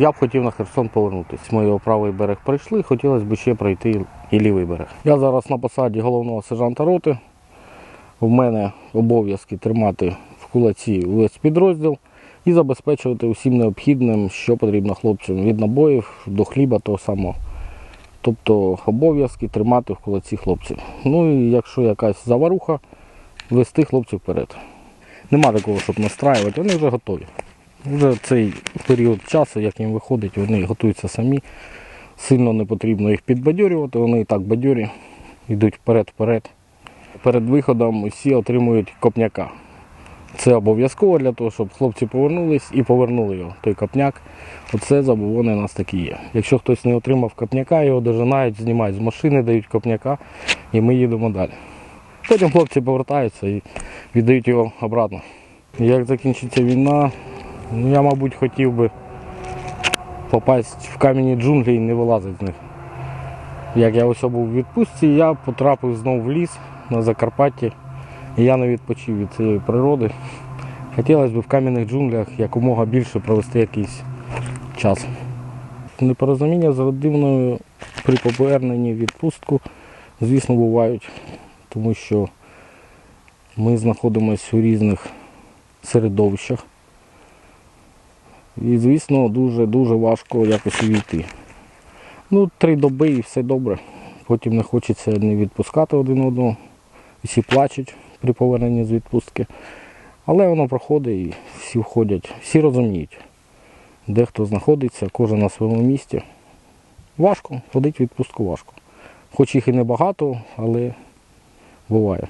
Я б хотів на Херсон повернутися. Ми його правий берег пройшли, хотілося б ще пройти і лівий берег. Я зараз на посаді головного сержанта роти. У мене обов'язки тримати в кулаці весь підрозділ і забезпечувати усім необхідним, що потрібно хлопцям від набоїв до хліба того самого. Тобто обов'язки тримати в кулаці хлопців. Ну і якщо якась заваруха, вести хлопців вперед. Нема такого, щоб настраювати, вони вже готові. Вже цей період часу, як їм виходить, вони готуються самі. Сильно не потрібно їх підбадьорювати, вони і так бадьорі, йдуть вперед-вперед. Перед виходом усі отримують копняка. Це обов'язково для того, щоб хлопці повернулись і повернули його, той копняк. Оце забобони у нас такі є. Якщо хтось не отримав копняка, його дожинають, знімають з машини, дають копняка і ми їдемо далі. Потім хлопці повертаються і віддають його обратно. Як закінчиться війна, ну я, мабуть, хотів би попасть в кам'яні джунглі і не вилазити з них. Як я ось був у відпустці, я потрапив знову в ліс на Закарпатті, і я не відпочив від цієї природи. Хотілося б в кам'яних джунглях якомога більше провести якийсь час. Непорозуміння з родиною при поверненні відпустку, звісно, бувають, тому що ми знаходимося у різних середовищах. І, звісно, дуже-дуже важко якось увійти. Ну, три доби і все добре. Потім не хочеться не відпускати один одного. Всі плачуть при поверненні з відпустки. Але воно проходить і всі входять, всі розуміють, де хто знаходиться, кожен на своєму місці. Важко, ходити в відпустку важко. Хоч їх і небагато, але буває.